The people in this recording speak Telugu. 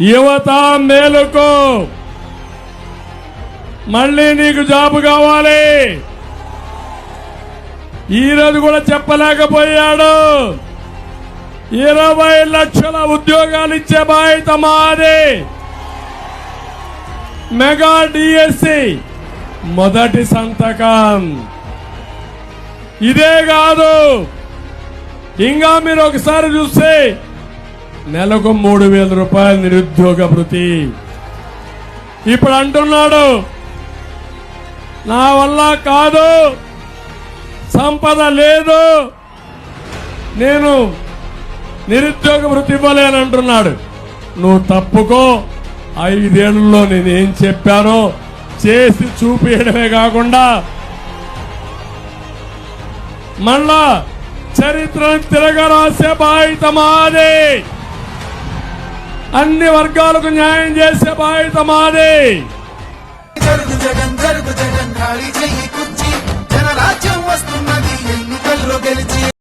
యువత మేలుకో. మళ్ళీ నీకు జాబ్ కావాలి. ఈరోజు కూడా చెప్పలేకపోయాడు. ఇరవై లక్షల ఉద్యోగాలు ఇచ్చే బాధ్యత మాది. మెగా డిఎస్సి మొదటి సంతకం. ఇదే కాదు. ఇంకా మీరు ఒకసారి చూస్తే నెలకు మూడు వేల రూపాయల నిరుద్యోగ భృతి. ఇప్పుడు అంటున్నాడు నా వల్ల కాదు సంపద లేదు నేను నిరుద్యోగ భృతి ఇవ్వలేను అంటున్నాడు. నువ్వు తప్పుకో ఐదేళ్ళలో ఏం చెప్పానో చేసి చూపించడమే కాకుండా మళ్ళా చరిత్రను తిరగరాసే బాధ్యత మాదే. అన్ని వర్గాలకు న్యాయం చేసే బాధ్యత మాది. జరుగు జగన్ జరుగు జగన్ ఖాళీ చెయ్యి కుర్చీ. జనరాజ్యం వస్తున్నది ఎన్నికల్లో గెలిచి.